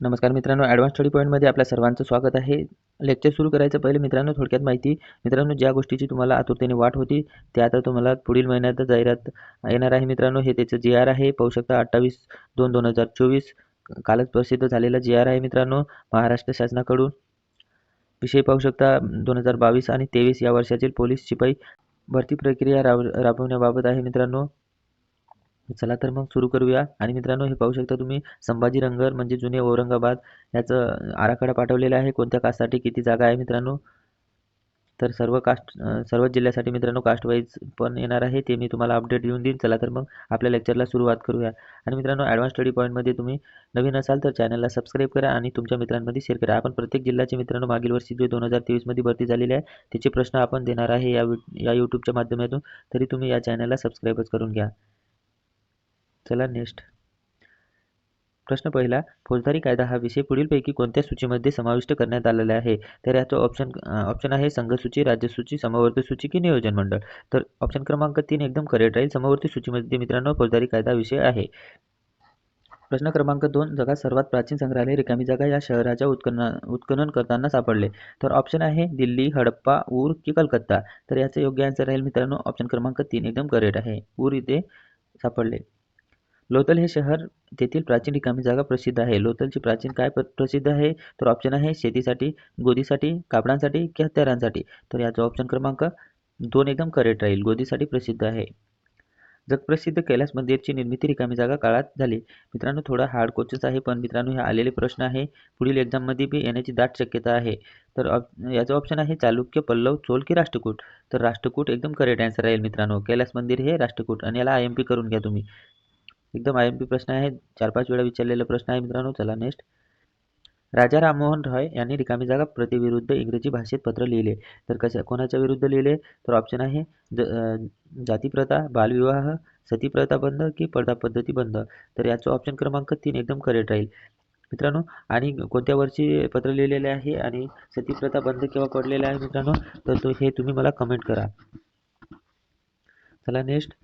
नमस्कार मित्रांनो advance study पॉईंटमध्ये आपल्या सर्वांचं स्वागत आहे. लेक्चर सुरू करायचं पहिले मित्रांनो थोडक्यात माहिती. मित्रांनो ज्या गोष्टीची तुम्हाला आतुरतेने वाट होती त्या आता तुम्हाला पुढील महिन्यात जाहिरात येणार आहे मित्रांनो. हे त्याचं जी आर आहे. पाहू शकता अठ्ठावीस दोन दोन हजार चोवीस. कालच प्रसिद्ध झालेला जी आर आहे मित्रांनो महाराष्ट्र शासनाकडून. विषय पाहू शकता दोन हजार बावीस आणि तेवीस या वर्षातील पोलीस शिपाई भरती प्रक्रिया राब राबवण्याबाबत आहे मित्रांनो. चला तर मग सुरू करूया. आणि मित्रांनो हे पाहू शकता तुम्ही संभाजीनगर म्हणजे जुने औरंगाबाद. याचं आराखडा पाठवलेला आहे. कोणत्या कास्टसाठी किती जागा आहे मित्रांनो? तर सर्व कास्ट सर्व जिल्ह्यासाठी मित्रांनो कास्ट वाईज पण येणार आहे. ते मी तुम्हाला अपडेट देऊन देईन. चला तर मग आपल्या लेक्चरला सुरुवात करूया. आणि मित्रांनो ॲडव्हान्स स्टडी पॉईंटमध्ये तुम्ही नवीन असाल तर चॅनलला सबस्क्राईब करा आणि तुमच्या मित्रांमध्ये शेअर करा. आपण प्रत्येक जिल्ह्याचे मित्रांनो मागील वर्षी जे दोन हजार तेवीसमध्ये भरती झालेली आहे त्याचे प्रश्न आपण देणार आहे या या यूट्यूबच्या माध्यमातून. तरी तुम्ही या चॅनलला सबस्क्राईबच करून घ्या. चला नेक्स्ट प्रश्न पहिला फौजदारी कायदा हा विषय पुढीलपैकी कोणत्या सूचीमध्ये समाविष्ट करण्यात आलेला आहे? तर याचं ऑप्शन ऑप्शन आहे संघसूची राज्यसूची समवर्ती सूची की नियोजन मंडळ? तर ऑप्शन क्रमांक तीन एकदम करेक्ट राहील समवर्ती सूचीमध्ये मित्रांनो फौजदारी कायदा विषय आहे. प्रश्न क्रमांक दोन जगात सर्वात प्राचीन संग्रहालय रिकामी जागा या शहराच्या उत्खनन उत्खनन करताना सापडले. तर ऑप्शन आहे दिल्ली हडप्पा ऊर की कलकत्ता? तर याचं योग्य आन्सर राहील मित्रांनो ऑप्शन क्रमांक तीन एकदम करेक्ट आहे. ऊर इथे सापडले. लोथल हे शहर तेथील प्राचीन रिकामी जागा प्रसिद्ध आहे. लोथलची प्राचीन काय प्रसिद्ध आहे? तर ऑप्शन आहे शेतीसाठी गोदीसाठी कापडांसाठी की हत्यारांसाठी तर याचा ऑप्शन क्रमांक दोन एकदम करेक्ट राहील. गोदीसाठी प्रसिद्ध आहे. जगप्रसिद्ध कैलास मंदिरची निर्मिती रिकामी जागा काळात झाली. मित्रांनो थोडा हार्ड क्वेश्चन्स आहे पण मित्रांनो हे आलेले प्रश्न आहे. पुढील एक्झाममध्ये बी येण्याची दाट शक्यता आहे. तर याचं ऑप्शन आहे चालुक्य पल्लव चोल की राष्ट्रकूट? तर राष्ट्रकूट एकदम करेक्ट आन्सर राहील मित्रांनो. कैलास मंदिर हे राष्ट्रकूट आणि याला आय एम पी करून घ्या तुम्ही. एकदम आय एम पी प्रश्न आहे. चार पाच वेळा विचारलेला प्रश्न आहे मित्रांनो. चला नेक्स्ट राजा राममोहन रॉय यांनी रिकामी जागा प्रतिविरुद्ध इंग्रजी भाषेत पत्र लिहिले. तर कशा कोणाच्या विरुद्ध लिहिले? तर ऑप्शन आहे ज जातीप्रथा बालविवाह सतीप्रथा बंद की पडदा पद्धती बंद? तर याचं ऑप्शन क्रमांक तीन एकदम करेक्ट राहील. मित्रांनो आणि कोणत्या वर्षी पत्र लिहिलेले आहे आणि सतीप्रथा बंद केव्हा पडलेले आहे मित्रांनो? तर तो हे तुम्ही मला कमेंट करा. चला नेक्स्ट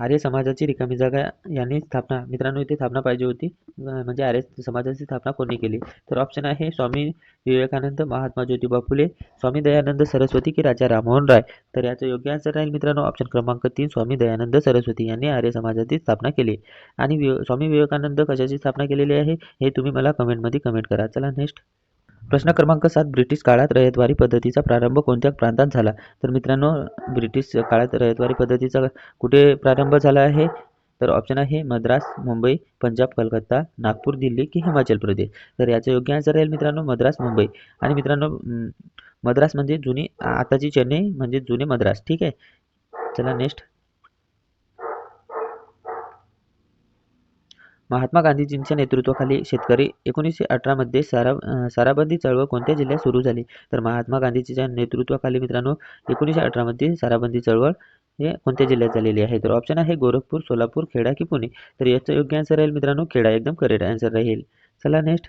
आर्य समाजाची रिकामी जागा यांनी स्थापना मित्रांनो इथे स्थापना पाहिजे होती. म्हणजे आर्य समाजाची स्थापना कोणी केली? तर ऑप्शन आहे स्वामी विवेकानंद महात्मा ज्योतिबा फुले स्वामी दयानंद सरस्वती की राजा राममोहन राय. तर याचं योग्य आन्सर राहील मित्रांनो ऑप्शन क्रमांक तीन स्वामी दयानंद सरस्वती यांनी आर्य समाजाची स्थापना केली. आणि स्वामी विवेकानंद कशाची स्थापना केलेली आहे? हे तुम्ही मला कमेंटमध्ये कमेंट करा. चला नेक्स्ट प्रश्न क्रमांक सात ब्रिटिश काळात रयतवारी पद्धतीचा प्रारंभ कोणत्या प्रांतात झाला? तर मित्रांनो ब्रिटिश काळात रयतवारी पद्धतीचा कुठे प्रारंभ झाला आहे? तर ऑप्शन आहे मद्रास मुंबई पंजाब कलकत्ता नागपूर दिल्ली की हिमाचल प्रदेश. तर याचं योग्य आन्सर राहील मित्रांनो मद्रास मुंबई. आणि मित्रांनो मद्रास म्हणजे जुनी आताची चेन्नई म्हणजे जुने मद्रास. ठीक आहे? चला नेक्स्ट महात्मा गांधीजींच्या नेतृत्वाखाली शेतकरी एकोणीसशे अठरामध्ये सारा साराबंदी चळवळ कोणत्या जिल्ह्यात सुरू झाली? तर महात्मा गांधीजीच्या नेतृत्वाखाली मित्रांनो एकोणीसशे अठरामध्ये साराबंदी चळवळ हे कोणत्या जिल्ह्यात झालेली आहे? तर ऑप्शन आहे गोरखपूर सोलापूर खेडा की पुणे. तर याचं योग्य आन्सर राहील मित्रांनो खेडा एकदम करेक्ट आन्सर राहील. चला नेक्स्ट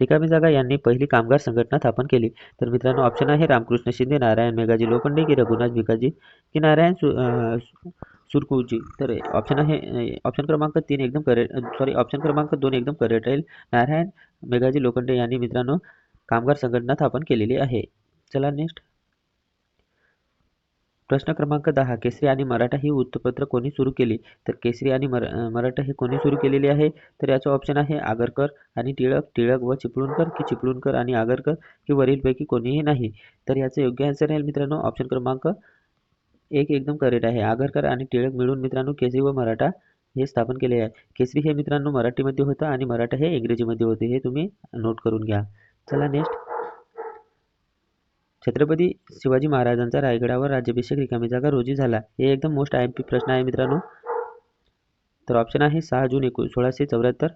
रिकामी जागा यांनी पहिली कामगार संघटना स्थापन केली. तर मित्रांनो ऑप्शन आहे रामकृष्ण शिंदे नारायण मेघाजी लोखंडे की रघुनाथ भिकाजी की नारायण सु सुरकुजी तर ऑप्शन आहे ऑप्शन क्रमांक तीन एकदम करेक्ट सॉरी ऑप्शन क्रमांक दोन एकदम करेक्ट राहील. नारायण मेघाजी लोखंडे यांनी मित्रांनो कामगार संघटना स्थापन केलेली आहे. चला नेक्स्ट प्रश्न क्रमांक दहा केसरी आणि मराठा ही वृत्तपत्र कोणी सुरू केली? तर केसरी आणि मर मराठा हे कोणी सुरू केलेली आहे? तर याचं ऑप्शन आहे आगरकर आणि टिळक टिळक व चिपळूणकर की चिपळूणकर आणि आगरकर की वरीलपैकी कोणीही नाही. तर याचं योग्य आन्सर राहील मित्रांनो ऑप्शन क्रमांक एक एकदम करेक्ट आहे. आगरकर आणि टिळक मिळून मित्रांनो केसरी व मराठा हे स्थापन केले आहे. केसरी हे मित्रांनो मराठीमध्ये होतं आणि मराठा हे इंग्रजीमध्ये होते. हे तुम्ही नोट करून घ्या. चला नेक्स्ट छत्रपती शिवाजी महाराजांचा रायगडावर राज्याभिषेक रिकामी जागा रोजी झाला. हे एकदम मोस्ट आय एम पी प्रश्न आहे मित्रांनो. तर ऑप्शन आहे सहा जून एकोण सोळाशे चौऱ्याहत्तर.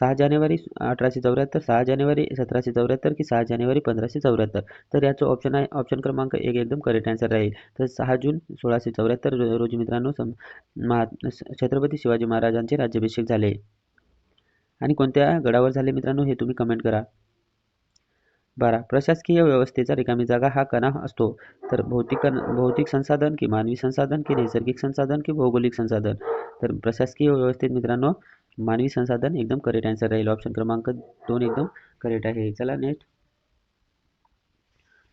सहा जानेवारी अठराशे चौऱ्याहत्तर सहा जानेवारी सतराशे चौऱ्याहत्तर की सहा जानेवारी पंधराशे चौऱ्याहत्तर. तर याचं ऑप्शन आहे ऑप्शन क्रमांक एक एकदम करेक्ट आन्सर राहील. तर सहा जून सोळाशे चौऱ्याहत्तर रोजी मित्रांनो सम छत्रपती शिवाजी महाराजांचे राज्याभिषेक झाले. आणि कोणत्या गडावर झाले मित्रांनो हे तुम्ही कमेंट करा. बारा प्रशासकीय व्यवस्थेचा रिकामी जागा हा कणा असतो. तर भौतिक भौतिक संसाधन की मानवी संसाधन की नैसर्गिक संसाधन की भौगोलिक संसाधन. तर प्रशासकीय व्यवस्थेत मित्रांनो मानवी संसाधन एकदम करेक्ट आन्सर राहील. ऑप्शन क्रमांक दोन एकदम करेक्ट आहे. चला नेक्स्ट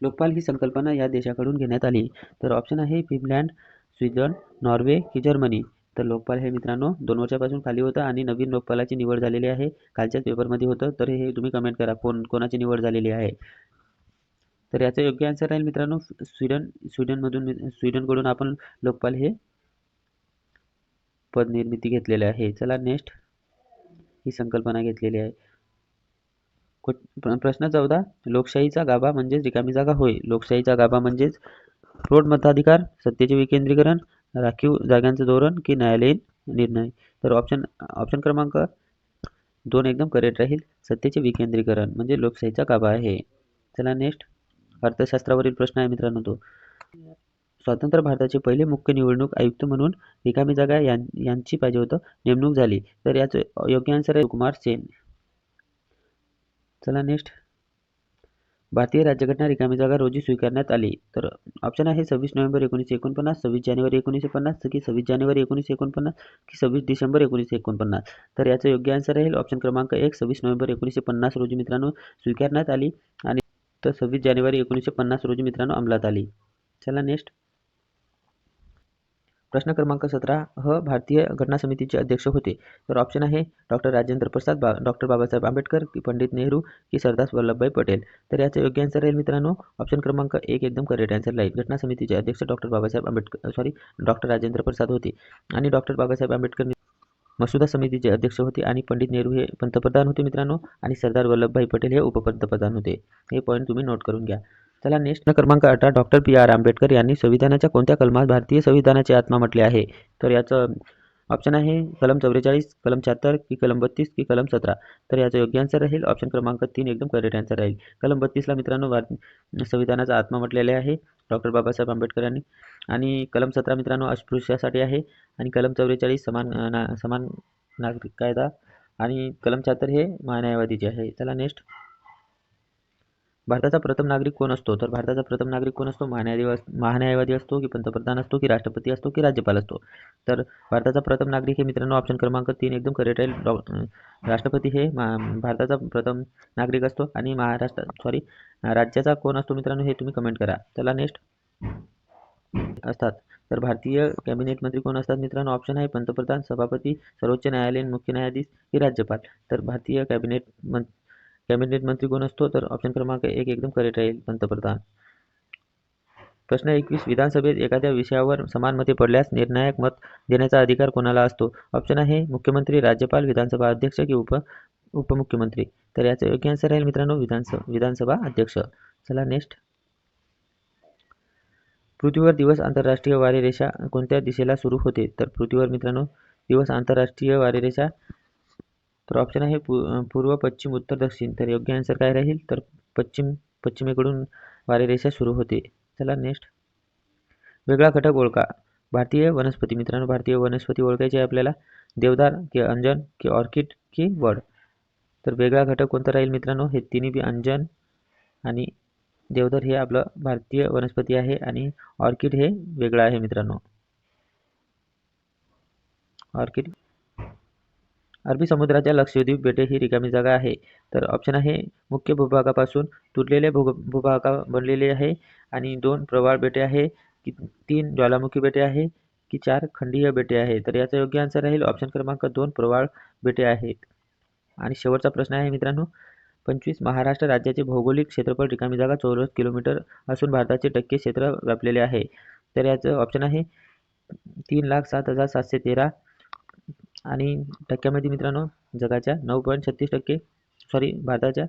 लोकपाल ही संकल्पना या देशाकडून घेण्यात आली. तर ऑप्शन आहे फिनलँड स्वित्झर्लंड नॉर्वे की जर्मनी. तर लोकपाल हे मित्रांनो दोन वर्षापासून खाली होतं आणि नवीन लोकपालाची निवड झालेली आहे. कालच्याच पेपरमध्ये होतं. तर हे तुम्ही कमेंट करा. कोण कोणाची निवड झालेली आहे? तर याचं योग्य आन्सर राहील मित्रांनो स्वीडन स्वीडनमधून स्वीडनकडून आपण लोकपाल हे पद निर्मिती घेतलेले आहे. चला नेक्स्ट ही संकल्पना घेतलेली आहे. प्रश्न चौदा. लोकशाहीचा गाभा म्हणजेच रिकामी जागा होय. लोकशाहीचा गाभा म्हणजेच रोड मताधिकार सत्तेचे विकेंद्रीकरण राखीव जागांचं धोरण की न्यायालयीन निर्णय. तर ऑप्शन ऑप्शन क्रमांक दोन एकदम करेक्ट राहील. सत्तेचे विकेंद्रीकरण म्हणजे लोकशाहीचा गाभा आहे. चला नेक्स्ट अर्थशास्त्रावरील प्रश्न आहे मित्रांनो तो. स्वतंत्र भारताचे पहिले मुख्य निवडणूक आयुक्त म्हणून रिकामी जागा यां यांची पाहिजे होतं. नेमणूक झाली. तर याचं योग्य आन्सर आहे कुमार सेन. चला नेक्स्ट भारतीय राज्यघटना रिकामी जागा रोजी स्वीकारण्यात आली. तर ऑप्शन आहे सव्वीस नोव्हेंबर एकोणीसशे एकोणपन्नास सव्वीस जानेवारी एकोणीसशे पन्नास की सव्वीस जानेवारी एकोणीसशे एकोणपन्नास की सव्वीस डिसेंबर एकोणीसशे एकोणपन्नास. तर याचं योग्य आन्सर राहील ऑप्शन क्रमांक एक सव्वीस नोव्हेंबर एकोणीसशे पन्नास रोजी मित्रांनो स्वीकारण्यात आली आणि तर सव्वीस जानेवारी एकोणीसशे पन्नास रोजी मित्रांनो अंमलात आली. चला नेक्स्ट प्रश्न क्रमांक सतरा ह भारतीय घटना समितीचे अध्यक्ष होते. तर ऑप्शन आहे डॉक्टर राजेंद्र प्रसाद बा डॉक्टर बाबासाहेब आंबेडकर की पंडित नेहरू की सरदार वल्लभभाई पटेल. तर याचं योग्य आन्सर राहील मित्रांनो. ऑप्शन क्रमांक एक एकदम करेक्ट आन्सर राहील. घटना समितीचे अध्यक्ष doctor Babasaheb Ambedkar sorry doctor Rajendra Prasad होते. आणि डॉक्टर बाबासाहेब आंबेडकर मसुदा समितीचे अध्यक्ष होते आणि पंडित नेहरू हे पंतप्रधान होते मित्रांनो. आणि सरदार वल्लभभाई पटेल हे उपपंतप्रधान होते. हे पॉईंट तुम्ही नोट करून घ्या. चला नेक्स्ट क्रमांक अठरा डॉक्टर पी आर आंबेडकर यांनी संविधानाच्या कोणत्या कलमात भारतीय संविधानाची आत्मा म्हटले आहे? तर याचं ऑप्शन आहे कलम चौवेचाळीस कलम शहात्तर की कलम बत्तीस की कलम सतरा. तर याचं योग्य आन्सर राहील. ऑप्शन क्रमांक तीन एकदम करेक्ट आन्सर राहील. कलम बत्तीसला मित्रांनो संविधानाचा आत्मा म्हटलेले आहे डॉक्टर बाबासाहेब आंबेडकर यांनी. आणि कलम सतरा मित्रांनो अस्पृश्यासाठी आहे. आणि कलम चौवेचाळीस समान ना समान नागरिक कायदा. आणि कलम शहात्तर हे महान्यायवादीचे आहे. चला नेक्स्ट भारताचा प्रथम नागरिक कोण असतो? तर भारताचा प्रथम नागरिक कोण असतो? महान्यायवादी महान्यायवादी असतो की पंतप्रधान असतो की राष्ट्रपती असतो की राज्यपाल असतो? तर भारताचा प्रथम नागरिक हे मित्रांनो ऑप्शन क्रमांक तीन एकदम करेक्ट राहील राष्ट्रपती हे भारताचा प्रथम नागरिक असतो आणि महाराष्ट्र सॉरी राज्याचा कोण असतो मित्रांनो हे तुम्ही कमेंट करा. चला नेक्स्ट असतात. तर भारतीय कॅबिनेट मंत्री कोण असतात मित्रांनो? ऑप्शन आहे पंतप्रधान सभापती सर्वोच्च न्यायालयीन मुख्य न्यायाधीश की राज्यपाल. तर भारतीय कॅबिनेट मंत्री कॅबिनेट मंत्री कोण असतो? तर ऑप्शन क्रमांक एक एकदम करेक्ट राहील पंतप्रधान. प्रश्न एकवीस विधानसभेत एखाद्या विषयावर समान मते पडल्यास निर्णायक मत देण्याचा अधिकार कोणाला असतो? ऑप्शन आहे मुख्यमंत्री राज्यपाल विधानसभा अध्यक्ष की उप उपमुख्यमंत्री? तर याचं योग्य आन्सर राहील मित्रांनो विधानसभा विधानसभा अध्यक्ष. चला नेक्स्ट पृथ्वीवर दिवस आंतरराष्ट्रीय वारेरेषा कोणत्या दिशेला सुरू होते? तर पृथ्वीवर मित्रांनो दिवस आंतरराष्ट्रीय वारेरेषा तर ऑप्शन आहे पू पूर्व पश्चिम उत्तर दक्षिण. तर योग्य आन्सर काय राहील? तर पश्चिम पश्चिमेकडून वारेरेषा सुरू होते. चला नेक्स्ट वेगळा घटक ओळखा. भारतीय वनस्पती मित्रांनो भारतीय वनस्पती ओळखायची आहे आपल्याला. देवदार की अंजन की ऑर्किड की वड? तर वेगळा घटक कोणता राहील मित्रांनो? हे तिन्ही बी अंजन आणि देवदार हे आपलं भारतीय वनस्पती आहे आणि ऑर्किड हे वेगळं आहे मित्रांनो. ऑर्किड अरबी समुद्राच्या लक्षद्वीप बेटे ही रिकामी जागा आहे. तर ऑप्शन आहे मुख्य भूभागापासून तुटलेले भू भूभागा बनलेले आहे आणि दोन प्रवाळ बेटे आहे की तीन ज्वालामुखी बेटे आहे की चार खंडीय बेटे आहे. तर याचा योग्य आन्सर राहील ऑप्शन क्रमांक दोन प्रवाळ बेटे आहेत. आणि शेवटचा प्रश्न आहे मित्रांनो पंचवीस महाराष्ट्र राज्याचे भौगोलिक क्षेत्रफळ रिकामी जागा चौरस किलोमीटर असून भारताचे टक्के क्षेत्र व्यापलेले आहे. तर याचं ऑप्शन आहे तीन लाख सात हजार सातशे तेरा आणि टक्क्यामध्ये मित्रांनो जगाच्या नऊ पॉईंट छत्तीस टक्के सॉरी भारताच्या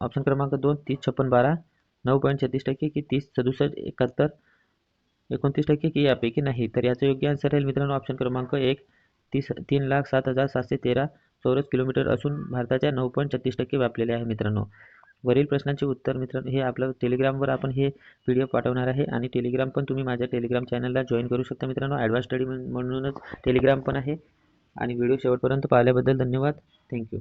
ऑप्शन क्रमांक दोन तीस छप्पन बारा नऊ पॉईंट छत्तीस टक्के की तीस सदुसष्ट एकाहत्तर एकोणतीस टक्के की यापैकी नाही. तर याचं योग्य आन्सर राहील मित्रांनो ऑप्शन क्रमांक एक तीस तीन लाख सात हजार सातशे तेरा चौरस किलोमीटर असून भारताच्या नऊ पॉईंट छत्तीस टक्के व्यापलेले आहे मित्रांनो. वरील प्रश्नांचे उत्तर मित्रांनो हे आपलं टेलिग्रामवर आपण हे पी डी एफ पाठवणार आहे आणि टेलिग्राम पण तुम्ही माझ्या टेलिग्राम चॅनलला जॉईन करू शकता मित्रांनो. ॲडव्हान्स स्टडी म्हणूनच टेलिग्राम पण आहे. आणि व्हिडिओ शेवटपर्यंत पाहिल्याबद्दल धन्यवाद. थँक्यू